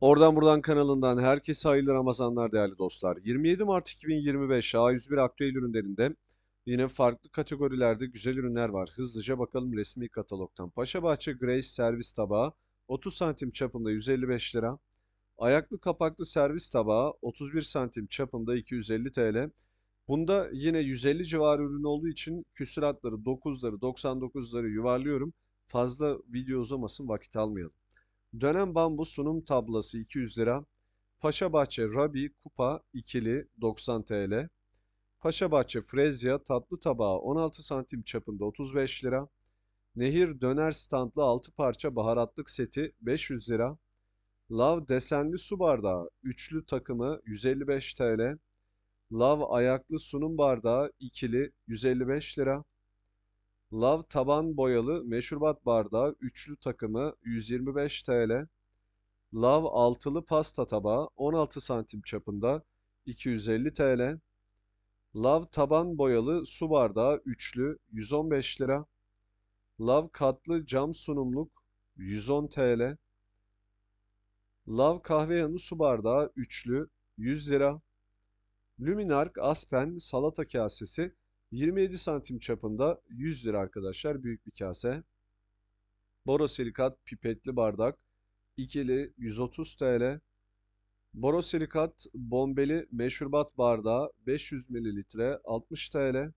Oradan buradan kanalından herkese hayırlı Ramazanlar değerli dostlar. 27 Mart 2025 A101 aktüel ürünlerinde yine farklı kategorilerde güzel ürünler var. Hızlıca bakalım resmi katalogdan. Paşabahçe Grace servis tabağı 30 santim çapında 155 lira. Ayaklı kapaklı servis tabağı 31 santim çapında 250 TL. Bunda yine 150 civarı ürün olduğu için küsuratları 9'ları 99'ları yuvarlıyorum. Fazla video uzamasın vakit almayalım. Dönem bambu sunum tablası 200 lira. Paşabahçe Rabi kupa ikili 90 TL. Paşabahçe Frezya tatlı tabağı 16 santim çapında 35 lira. Nehir döner standlı 6 parça baharatlık seti 500 lira. Lav desenli su bardağı üçlü takımı 155 TL. Lav ayaklı sunum bardağı ikili 155 lira. Lav taban boyalı meşrubat bardağı üçlü takımı 125 TL. Lav altılı pasta tabağı 16 santim çapında 250 TL. Lav taban boyalı su bardağı üçlü 115 lira. Lav katlı cam sunumluk 110 TL. Lav kahve yanı su bardağı üçlü 100 lira. Luminark Aspen salata kasesi 27 santim çapında 100 lira arkadaşlar büyük bir kase. Borosilikat pipetli bardak ikili 130 TL. Borosilikat bombeli meşrubat bardağı 500 mililitre 60 TL.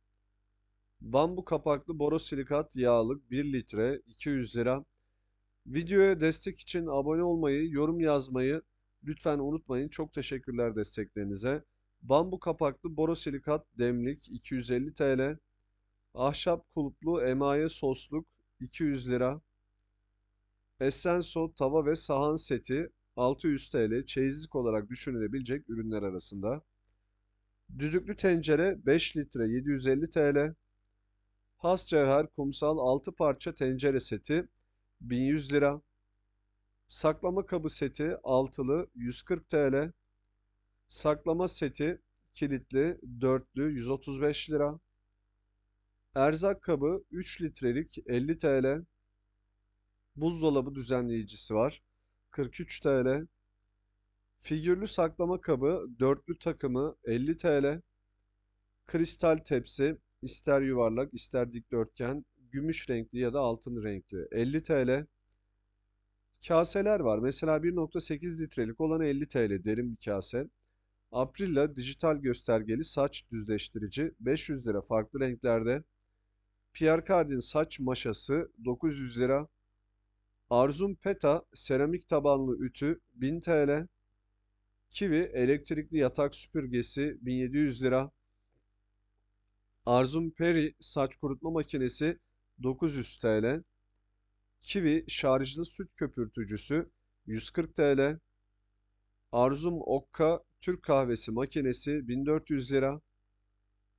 Bambu kapaklı borosilikat yağlık 1 litre 200 lira. Videoya destek için abone olmayı, yorum yazmayı lütfen unutmayın. Çok teşekkürler desteklerinize. Bambu kapaklı borosilikat demlik 250 TL. Ahşap kulplu emaye sosluk 200 lira. Essenso tava ve sahan seti 600 TL çeyizlik olarak düşünülebilecek ürünler arasında. Düdüklü tencere 5 litre 750 TL. Has cevher kumsal 6 parça tencere seti 1100 lira. Saklama kabı seti altılı 140 TL. Saklama seti kilitli dörtlü 135 lira. Erzak kabı 3 litrelik 50 TL. Buzdolabı düzenleyicisi var 43 TL. Figürlü saklama kabı dörtlü takımı 50 TL. Kristal tepsi ister yuvarlak ister dikdörtgen gümüş renkli ya da altın renkli 50 TL. Kaseler var. Mesela 1.8 litrelik olan 50 TL derin bir kase. Aprilla dijital göstergeli saç düzleştirici 500 lira farklı renklerde. Pierre Cardin saç maşası 900 lira. Arzum Peta seramik tabanlı ütü 1000 TL. Kiwi elektrikli yatak süpürgesi 1700 lira. Arzum Peri saç kurutma makinesi 900 TL. Kiwi şarjlı süt köpürtücüsü 140 TL. Arzum Okka Türk kahvesi makinesi 1400 lira.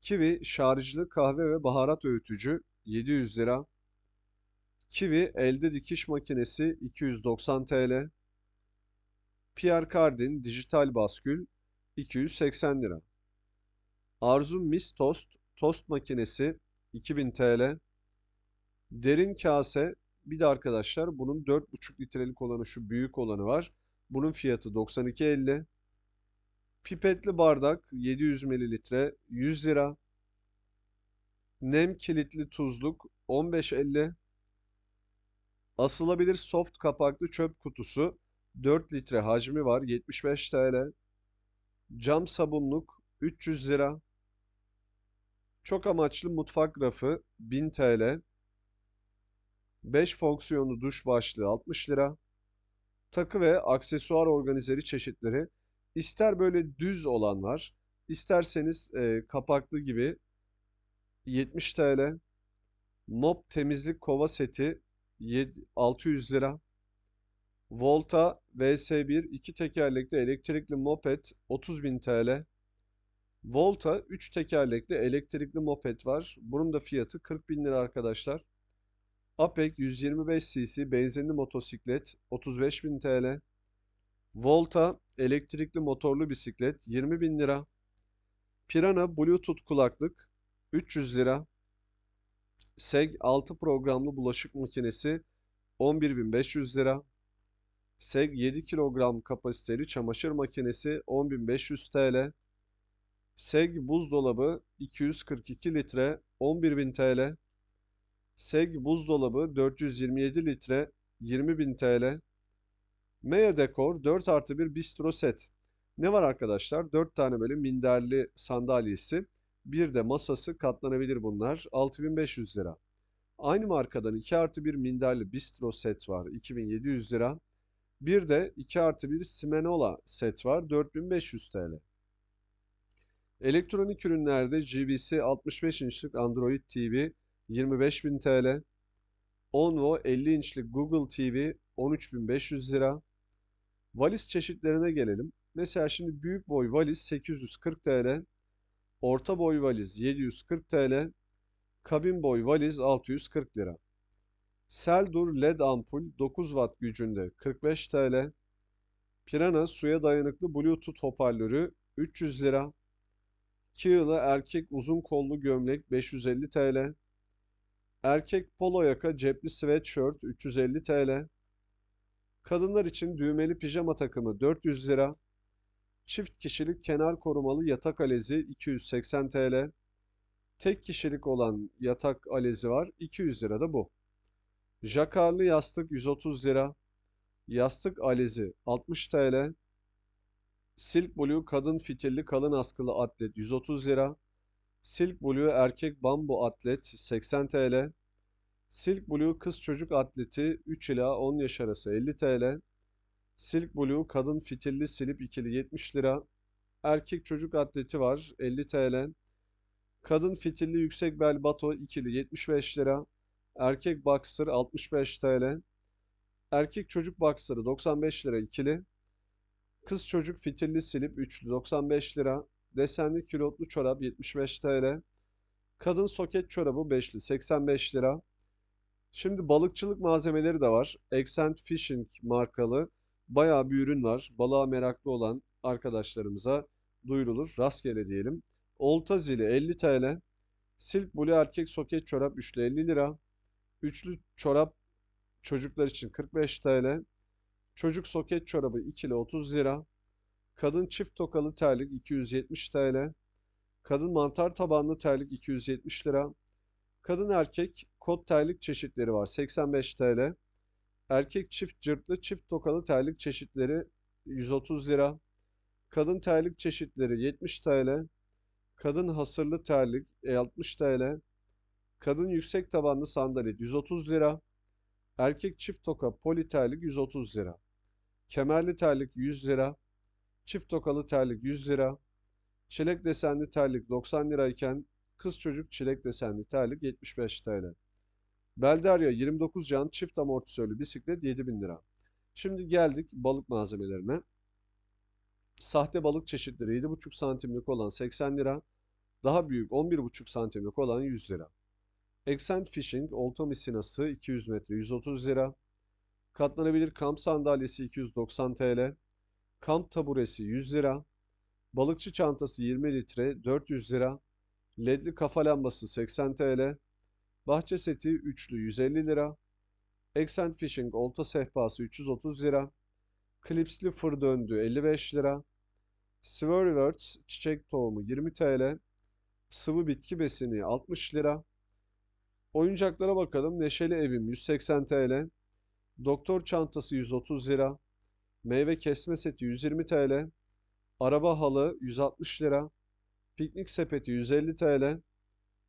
Kiwi şarjlı kahve ve baharat öğütücü 700 lira. Kiwi elde dikiş makinesi 290 TL. Pierre Cardin dijital baskül 280 lira. Arzum Mis Toast tost makinesi 2000 TL. Derin kase bir de arkadaşlar bunun 4,5 litrelik olanı şu büyük olanı var. Bunun fiyatı 92.50. Pipetli bardak 700 mililitre 100 lira. Nem kilitli tuzluk 15.50. Asılabilir soft kapaklı çöp kutusu 4 litre hacmi var 75 TL. Cam sabunluk 300 lira. Çok amaçlı mutfak rafı 1000 TL. 5 fonksiyonlu duş başlığı 60 lira. Takı ve aksesuar organizeri çeşitleri ister böyle düz olan var, isterseniz e, kapaklı gibi 70 TL. Mop temizlik kova seti 600 lira. Volta VS1 iki tekerlekli elektrikli moped 30.000 TL. Volta 3 tekerlekli elektrikli moped var. Bunun da fiyatı 40.000 lira arkadaşlar. Apek 125 cc benzinli motosiklet 35.000 TL. Volta elektrikli motorlu bisiklet 20.000 lira. Pirana Bluetooth kulaklık 300 lira. SEG 6 programlı bulaşık makinesi 11.500 lira. SEG 7 kilogram kapasiteli çamaşır makinesi 10.500 TL. SEG buzdolabı 242 litre 11.000 TL. SEG buzdolabı 427 litre 20.000 TL. Maya Dekor 4 artı 1 bistro set. Ne var arkadaşlar? 4 tane böyle minderli sandalyesi. Bir de masası katlanabilir bunlar. 6500 lira. Aynı markadan 2 artı 1 minderli bistro set var. 2700 lira. Bir de 2 artı 1 Simenola set var. 4500 TL. Elektronik ürünlerde GVC 65 inçlik Android TV 25.000 TL. Onvo 50 inçlik Google TV 13.500 lira. Valiz çeşitlerine gelelim. Mesela şimdi büyük boy valiz 840 TL. Orta boy valiz 740 TL. Kabin boy valiz 640 lira. Seldur LED ampul 9 watt gücünde 45 TL. Pirana suya dayanıklı Bluetooth hoparlörü 300 lira. Kığılı erkek uzun kollu gömlek 550 TL. Erkek polo yaka cepli sweatshirt 350 TL. Kadınlar için düğmeli pijama takımı 400 lira. Çift kişilik kenar korumalı yatak alezi 280 TL. Tek kişilik olan yatak alezi var 200 lira da bu. Jakarlı yastık 130 lira. Yastık alezi 60 TL. Silk Blue kadın fitilli kalın askılı atlet 130 lira. Silk Blue erkek bambu atlet 80 TL. Silk Blue kız çocuk atleti 3 ila 10 yaş arası 50 TL. Silk Blue kadın fitilli silip ikili 70 lira. Erkek çocuk atleti var 50 TL. Kadın fitilli yüksek bel bato ikili 75 lira. Erkek boxer 65 TL. Erkek çocuk boxer'ı 95 lira ikili. Kız çocuk fitilli silip üçlü 95 lira. Desenli külotlu çorap 75 TL. Kadın soket çorabı beşli 85 lira. Şimdi balıkçılık malzemeleri de var. Accent Fishing markalı bayağı bir ürün var. Balığa meraklı olan arkadaşlarımıza duyurulur. Rastgele diyelim. Olta zili 50 TL. Silk Blue erkek soket çorap üçlü 50 lira. Üçlü çorap çocuklar için 45 TL. Çocuk soket çorabı ikili 30 lira. Kadın çift tokalı terlik 270 TL. Kadın mantar tabanlı terlik 270 lira. Kadın erkek kot terlik çeşitleri var 85 TL. Erkek çift cırtlı çift tokalı terlik çeşitleri 130 lira. Kadın terlik çeşitleri 70 TL. Kadın hasırlı terlik 60 TL. Kadın yüksek tabanlı sandalet 130 lira. Erkek çift toka poli terlik 130 lira. Kemerli terlik 100 lira. Çift tokalı terlik 100 lira. Çilek desenli terlik 90 lirayken kız çocuk çilek desenli terlik 75 TL. Belderya 29 can çift amortisörlü bisiklet 7000 lira. Şimdi geldik balık malzemelerine. Sahte balık çeşitleri 7,5 santimlik olan 80 lira. Daha büyük 11,5 santimlik olan 100 lira. Accent Fishing olta misinası 200 metre 130 lira. Katlanabilir kamp sandalyesi 290 TL. Kamp taburesi 100 lira. Balıkçı çantası 20 litre 400 lira. Ledli kafa lambası 80 TL. Bahçe seti üçlü 150 lira. Accent Fishing olta sehpası 330 lira. Klipsli fır döndü 55 lira. Swirlworts çiçek tohumu 20 TL. Sıvı bitki besini 60 lira. Oyuncaklara bakalım. Neşeli evim 180 TL. Doktor çantası 130 lira. Meyve kesme seti 120 TL. Araba halı 160 lira. Piknik sepeti 150 TL.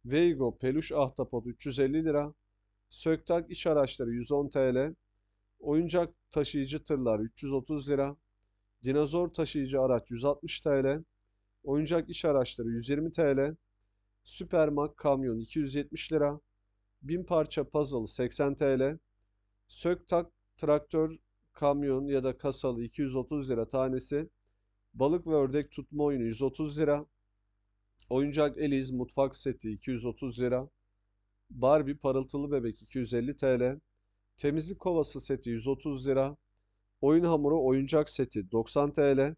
Veigo peluş ahtapot 350 lira. Söktak iş araçları 110 TL. Oyuncak taşıyıcı tırlar 330 lira. Dinozor taşıyıcı araç 160 TL. Oyuncak iş araçları 120 TL. Süpermak kamyon 270 lira. 1000 parça puzzle 80 TL. Söktak traktör kamyon ya da kasalı 230 lira tanesi. Balık ve ördek tutma oyunu 130 lira. Oyuncak Eliz mutfak seti 230 lira. Barbie parıltılı bebek 250 TL. Temizlik kovası seti 130 lira. Oyun hamuru oyuncak seti 90 TL.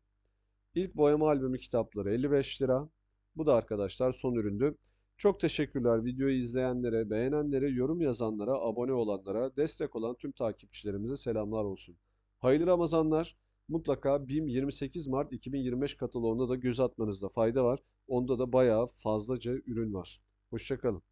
İlk boyama albümü kitapları 55 lira. Bu da arkadaşlar son üründü. Çok teşekkürler videoyu izleyenlere, beğenenlere, yorum yazanlara, abone olanlara, destek olan tüm takipçilerimize selamlar olsun. Hayırlı Ramazanlar. Mutlaka BİM 28 Mart 2025 kataloğuna da göz atmanızda fayda var. Onda da bayağı fazlaca ürün var. Hoşçakalın.